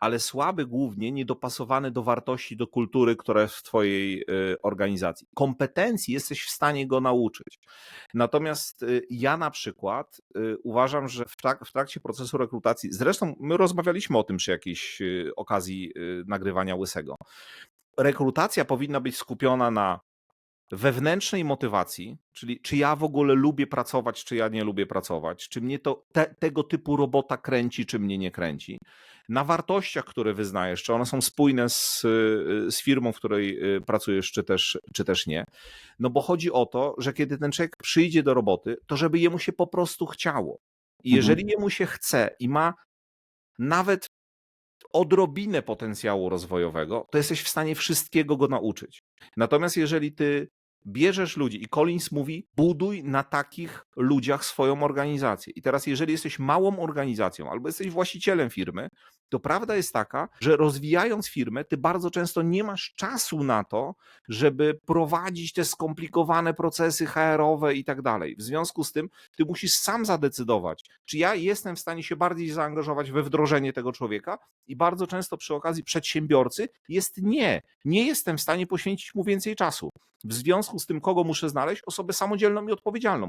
ale słaby głównie niedopasowany do wartości, do kultury, która jest w twojej y, organizacji. Kompetencji jesteś w stanie go nauczyć. Natomiast y, ja na przykład y, uważam, że w, trak- w trakcie procesu rekrutacji, zresztą my rozmawialiśmy o tym przy jakiejś okazji nagrywania Łysego, rekrutacja powinna być skupiona na wewnętrznej motywacji, czyli czy ja w ogóle lubię pracować, czy ja nie lubię pracować, czy mnie to te, tego typu robota kręci, czy mnie nie kręci, na wartościach, które wyznajesz, czy one są spójne z, z firmą, w której y, pracujesz, czy też, czy też nie. No bo chodzi o to, że kiedy ten człowiek przyjdzie do roboty, to żeby jemu się po prostu chciało. I Mhm. jeżeli jemu się chce i ma nawet odrobinę potencjału rozwojowego, to jesteś w stanie wszystkiego go nauczyć. Natomiast jeżeli ty bierzesz ludzi i Collins mówi, buduj na takich ludziach swoją organizację. I teraz, jeżeli jesteś małą organizacją albo jesteś właścicielem firmy, to prawda jest taka, że rozwijając firmę, ty bardzo często nie masz czasu na to, żeby prowadzić te skomplikowane procesy HR-owe i tak dalej. W związku z tym, ty musisz sam zadecydować, czy ja jestem w stanie się bardziej zaangażować we wdrożenie tego człowieka, i bardzo często przy okazji przedsiębiorcy jest nie. Nie jestem w stanie poświęcić mu więcej czasu. W związku z tym, kogo muszę znaleźć? Osobę samodzielną i odpowiedzialną.